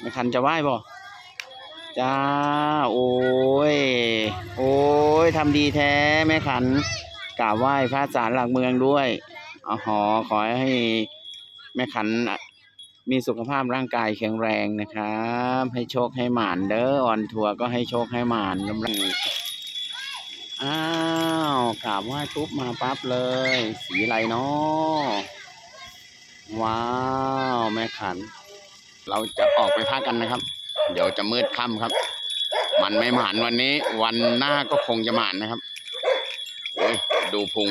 แม่ขันจะไหว้บ่จ้า โอ้ย โอ้ยทำดีแท้แม่ขันกราบไหว้พระศาลหลักเมืองด้วยอ๋อหอขอให้แม่ขันมีสุขภาพร่างกายแข็งแรงนะครับ ให้โชคให้หมานเด้อออนทัวร์ก็ให้โชคให้หมานกำลังอ้าวกราบไหว้ปุ๊บมาปั๊บเลย สีอะไรเนาะว้าว แม่ขัน เราจะออกไปพักกันนะครับ เดี๋ยวจะมืดค่ำครับ มันไม่หมานวันนี้ วันหน้าก็คงจะหมานนะครับโอ้ยดูพุง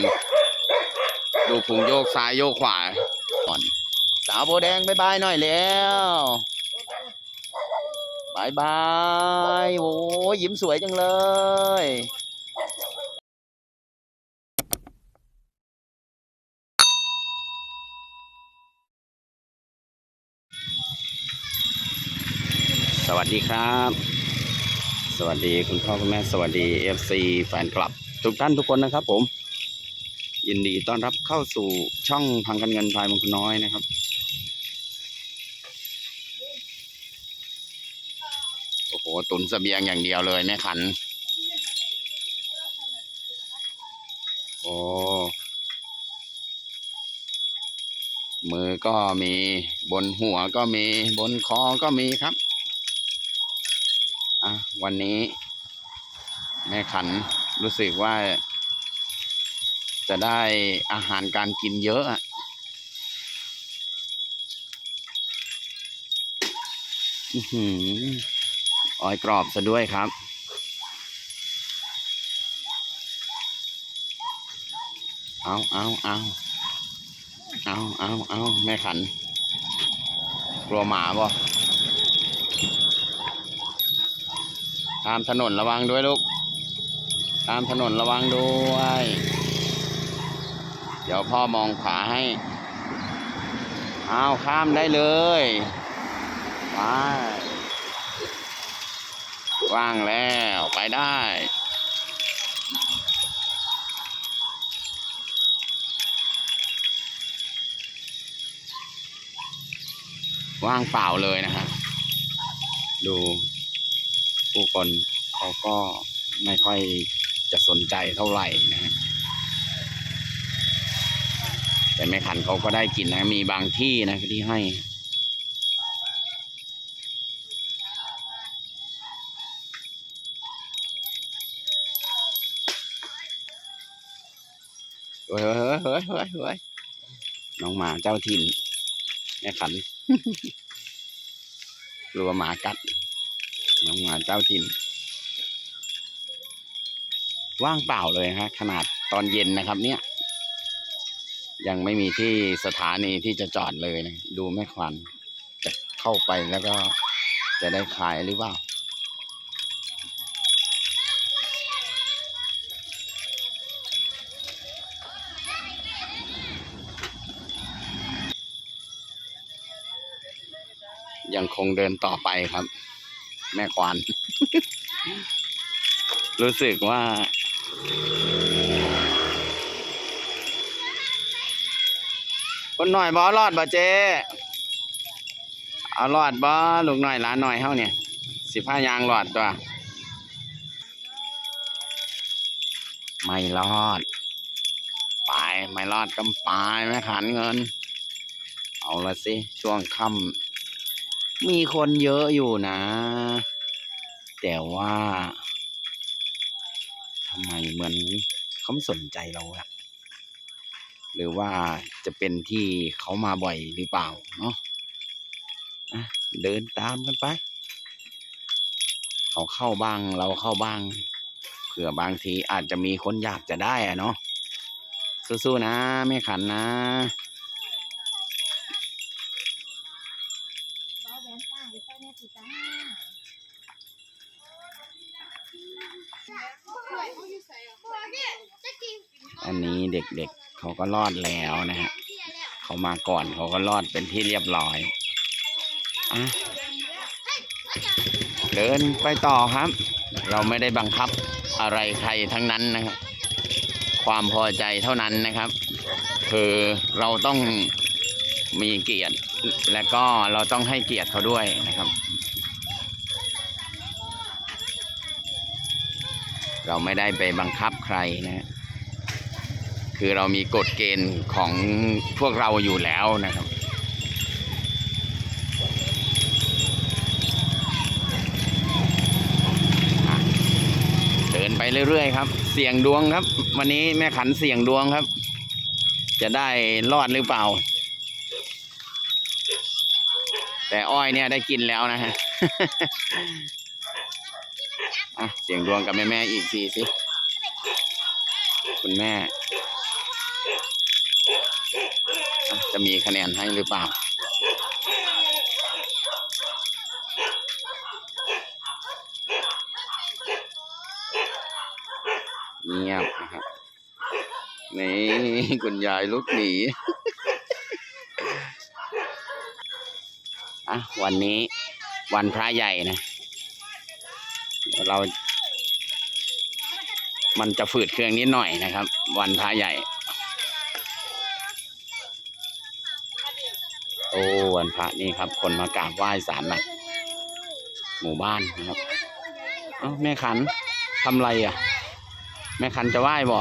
ดูพุงโยกซ้ายโยกขวาก่อนสาวโบแดงบายบายหน่อยแล้วบายบายโอ้ยยิ้มสวยจังเลย สวัสดีครับ สวัสดีคุณพ่อคุณแม่สวัสดี FC แฟนคลับ ทุกท่านทุกคนนะครับ ผม ยินดีต้อนรับเข้าสู่ช่องพังกันเงินพายมงคลน้อยนะครับ โอ้โห ตุนเสบียงอย่างเดียวเลยแม่ขัน โอ้มือก็มีบนหัวก็มีบนคอก็มีครับ อะวันนี้แม่ขันรู้สึกว่า จะได้อาหารการกินเยอะอืออ้อยกรอบซะด้วยครับ เอาเอาเอาเอาเอาเอาแม่ขัน กลัวหมาบ่ ตามถนนระวังด้วยลูก ตามถนนระวังด้วย เดี๋ยวพ่อมองขวาให้ เอาข้ามได้เลยไปว่างแล้วไปได้ว่างเปล่าเลยนะครับดู ผู้คนเขาก็ไม่ค่อยจะสนใจเท่าไหร่นะฮะแต่แม่ขันเขาก็ได้กินนะ มีบางที่นะที่ให้ เฮ้ยเฮ้ยเฮ้ยเฮ้ยเฮ้ยน้องหมาเจ้าถิ่นแม่ขันกลัวหมากัด น้องหมาเจ้าถิ่นว่างเปล่าเลยฮะ ขนาดตอนเย็นนะครับเนี่ย ยังไม่มีที่สถานีที่จะจอดเลยนะ ดูแม่ควันจะเข้าไปแล้วก็จะได้ขายหรือเปล่ายังคงเดินต่อไปครับ แม่ควาน รู้สึกว่า คนหน่อยบอรอดบ่เจเอารอดบ่ลูกหน่อยหล้านหน่อยเฮาเนี่ยสิผ้ายางรอดตัว ไม่รอด ไปไม่รอดก็ไปไม่ขันเงิน เอาละสิ ช่วงค่ำ มีคนเยอะอยู่นะ แต่ว่าทำไมเหมือนเขาไม่สนใจเราอะหรือว่าจะเป็นที่เขามาบ่อยหรือเปล่าเนาะเดินตามกันไป เขาเข้าบ้างเราเข้าบ้างเผื่อบางทีอาจจะมีคนอยากจะได้อะเนาะสู้ๆนะแม่ขันนะ บ้าแหวนต่างไปใส่แม่สีจ้า อันนี้เด็กๆเขาก็รอดแล้วนะฮะเขามาก่อนเขาก็รอดเป็นที่เรียบร้อยอะเดินไปต่อครับ เราไม่ได้บังคับอะไรใครทั้งนั้นนะครับ ความพอใจเท่านั้นนะครับ คือเราต้องมีเกียรติ และก็เราต้องให้เกียรติเขาด้วยนะครับ เราไม่ได้ไปบังคับใครนะฮะ คือเรามีกฎเกณฑ์ของพวกเราอยู่แล้วนะครับ เดินไปเรื่อยๆครับ เสี่ยงดวงครับ วันนี้แม่ขันเสี่ยงดวงครับ จะได้รอดหรือเปล่า แต่อ้อยเนี่ยได้กินแล้วนะฮะเสียงดวงกับแม่แม่ๆอีกทีสิ คุณแม่ จะมีคะแนนให้หรือเปล่า เงียบนะครับ นี่คุณยายลุกหนีอะวันนี้วันพระใหญ่นะ เรา มันจะฝืดเครื่องนิดหน่อยนะครับ วันพระใหญ่ อ้วันพระนี่ครับ คนมากราบไหว้ศาลหลักหมู่บ้านนะครับเอ้าแม่ขันทำไรอะ แม่ขันจะไหว้บ่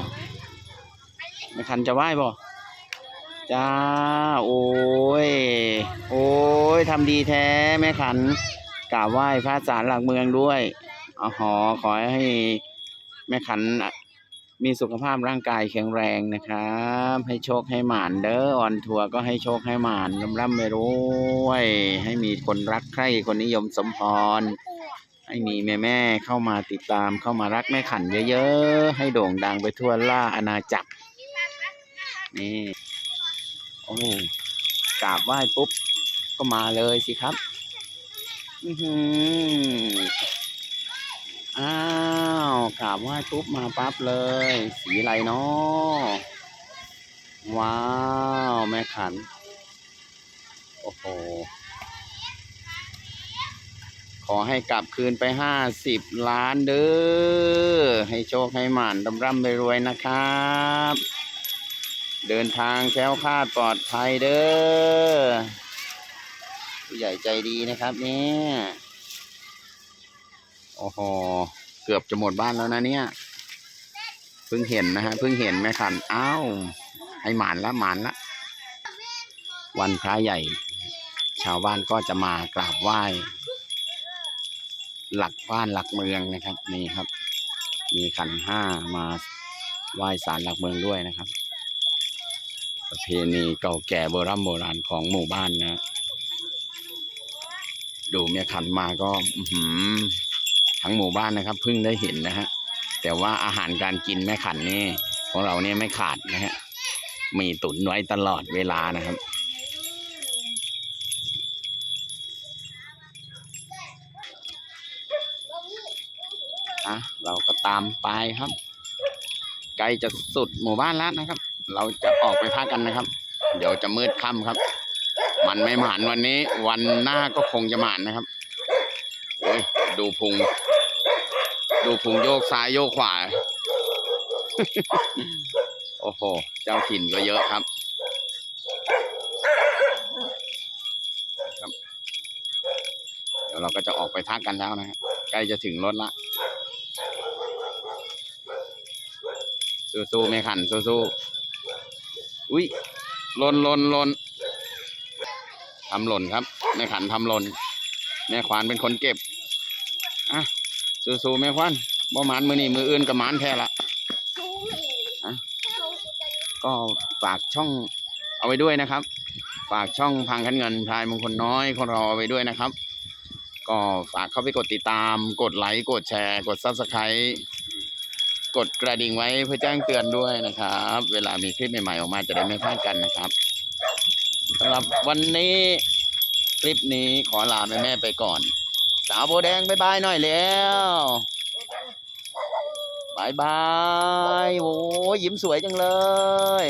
แม่ขันจะไหว้บ่จ้าโอ้ยโอ้ยทำดีแท้แม่ขันกราบไหว้พระศาลหลักเมืองด้วยอ๋อหอขอให้แม่ขัน มีสุขภาพร่างกายแข็งแรงนะครับ ให้โชคให้หมานเด้อออนทัวร์ก็ให้โชคให้หมานร่ำร่ำไม่รวยให้มีคนรักใคร่คนนิยมสมพร ให้มีแม่แม่เข้ามาติดตามเข้ามารักแม่ขันเยอะๆ ให้โด่งดังไปทั่วล่าอาณาจักร นี่โอ้กราบไหว้ปุ๊บ ก็มาเลยสิครับ อือหือ กราบไหว้ปุ๊บมาปั๊บเลย สีอะไรเนาะว้าว แม่ขัน โอ้โห ขอให้กลับคืนไปห้าสิบล้านเด้อ ให้โชคให้หมานร่ำร่ำรวยนะครับ เดินทางแคล้วคลาดปลอดภัยเด้อ ผู้ใหญ่ใจดีนะครับเนี่ย โอ้โห เกือบจะหมดบ้านแล้วนะเนี่ยเพิ่งเห็นนะฮะเพิ่งเห็นแม่ขันอ้าวให้หมานละหมานละ วันพระใหญ่ ชาวบ้านก็จะมากราบไหว้ หลักบ้านหลักเมืองนะครับนี่ครับ มีขันห้ามาไหว้ศาลหลักเมืองด้วยนะครับ ประเพณีเก่าแก่โบราณโบราณของหมู่บ้านนะ ดูเมียขันมาก็ อื้อหือ ทั้งหมู่บ้านนะครับเพิ่งได้เห็นนะฮะแต่ว่าอาหารการกินแม่ขันนี่ของเราเนี่ยไม่ขาดนะฮะมีตุนไว้ตลอดเวลานะครับอะเราก็ตามไปครับใกล้จะสุดหมู่บ้านแล้วนะครับ เราจะออกไปพักกันนะครับ เดี๋ยวจะมืดค่ำครับ มันไม่หมานวันนี้ วันหน้าก็คงจะหมานนะครับ ดูพุง ดูพุงโยกซ้ายโยกขวา โอ้โห เจ้าถิ่นก็เยอะครับครับ เดี๋ยวเราก็จะออกไปพักกันแล้วนะฮะใกล้จะถึงรถละ สู้ๆไม่ขันสู้ๆอุ้ยหล่นหล่นหล่นทำหล่นครับแม่ขันทำหล่นแม่ขวานเป็นคนเก็บ สู้ๆแม่ขวานบ่หมานมือนี่มืออื่นกับหมานแท้ละอะก็ฝากช่องเอาไว้ด้วยนะครับ ฝากช่องพังคันเงินพลายมงคลน้อยของเราเอาไว้ด้วยนะครับ ก็ฝากเข้าไปกดติดตาม กดไลค์ กดแชร์ กดซับสไครต์กดกระดิ่งไว้เพื่อแจ้งเตือนด้วยนะครับ เวลามีคลิปใหม่ๆออกมาจะได้ไม่พลาดกันนะครับสำหรับวันนี้คลิปนี้ขอลาแม่แม่ๆไปก่อน สาวโบแดงบายบายหน่อยแล้วบายบาย โอ้ยยิ้มสวยจังเลย